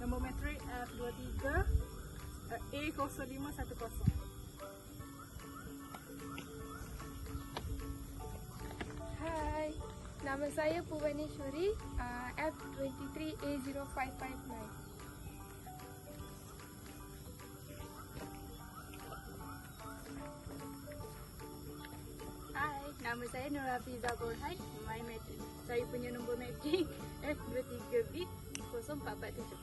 Nombor metrik F23 A0510 Hai Nama saya Puvani Shuri uh, F23 A0559 Nama saya Nur Hafizah My metric. Saya punya nombor metrik F23B 0447.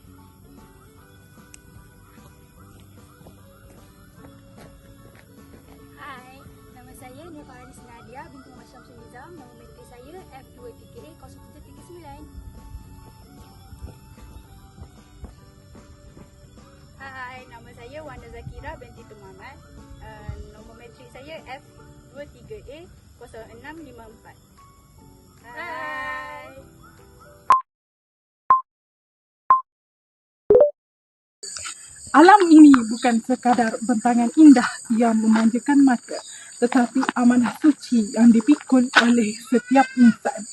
Hai, nama saya Nifahanis Nadia binti Muhammad Syamsul Nizam. Nombor matrik saya F23A 0739. Hai, nama saya Wanda Zakira binti Muhammad. Uh, nombor matrik saya F23A 0654. Hai. Alam ini bukan sekadar bentangan indah yang memanjakan mata, tetapi amanah suci yang dipikul oleh setiap insan.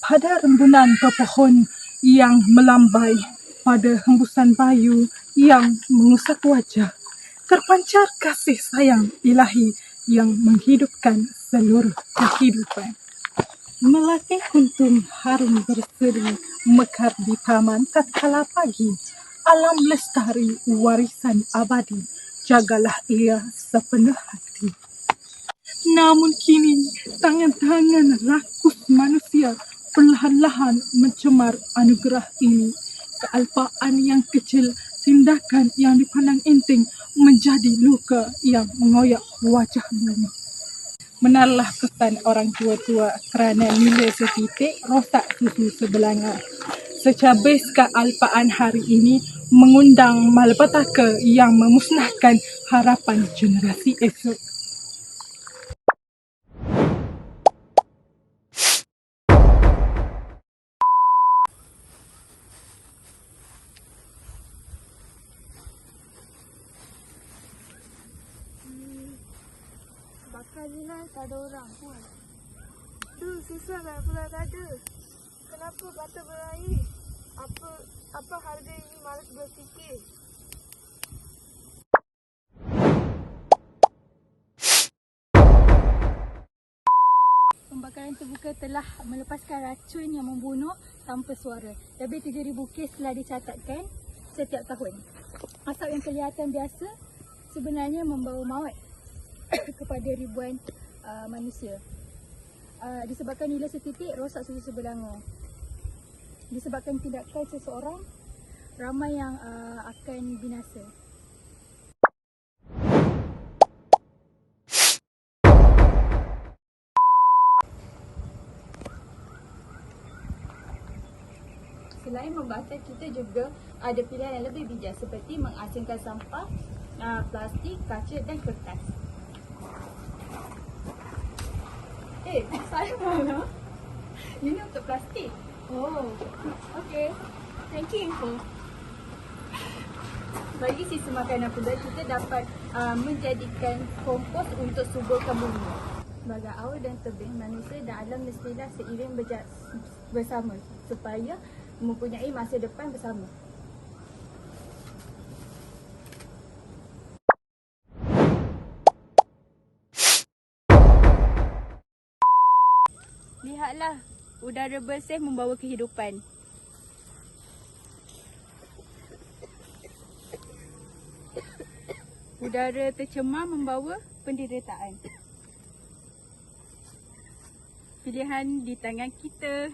Pada rembulan pepohon yang melambai, pada hembusan bayu yang mengusak wajah, terpancar kasih sayang ilahi yang menghidupkan seluruh kehidupan. Melati kuntum harum berseri mekar di taman tatkala pagi. Alam lestari warisan abadi, jagalah ia sepenuh hati. Namun kini tangan-tangan rakus manusia perlahan-lahan mencemar anugerah ini. Kealpaan yang kecil, tindakan yang dipandang enteng menjadi luka yang mengoyak wajah bumi. Menarlah pesan orang tua-tua kerana nilai setitik rosak susu sebelanga. Secabis kealpaan hari ini mengundang malapetaka yang memusnahkan harapan generasi esok. Tak ada orang pun. Tu, susah lah pula tak ada. Kenapa bata berair? Apa apa harga ini malas berfikir? Pembakaran terbuka telah melepaskan racun yang membunuh tanpa suara. Lebih 7,000 kes telah dicatatkan setiap tahun. Asap yang kelihatan biasa sebenarnya membawa maut kepada ribuan uh, manusia. Uh, disebabkan nilai setitik rosak susu sebelanga. Disebabkan tindakan seseorang ramai yang uh, akan binasa. Selain membakar, kita juga ada pilihan yang lebih bijak seperti mengasingkan sampah, uh, plastik, kaca dan kertas. Eh, saya mana? Ini untuk plastik. Okay. Thank you info. Bagi sisa makanan pula, kita dapat uh, menjadikan kompos untuk suburkan bumi. Sebagai awal dan tebing, manusia dan alam mestilah seiring berja- bersama supaya mempunyai masa depan bersama. Lihatlah, Udara bersih membawa kehidupan. Udara tercemar membawa penderitaan. Pilihan di tangan kita.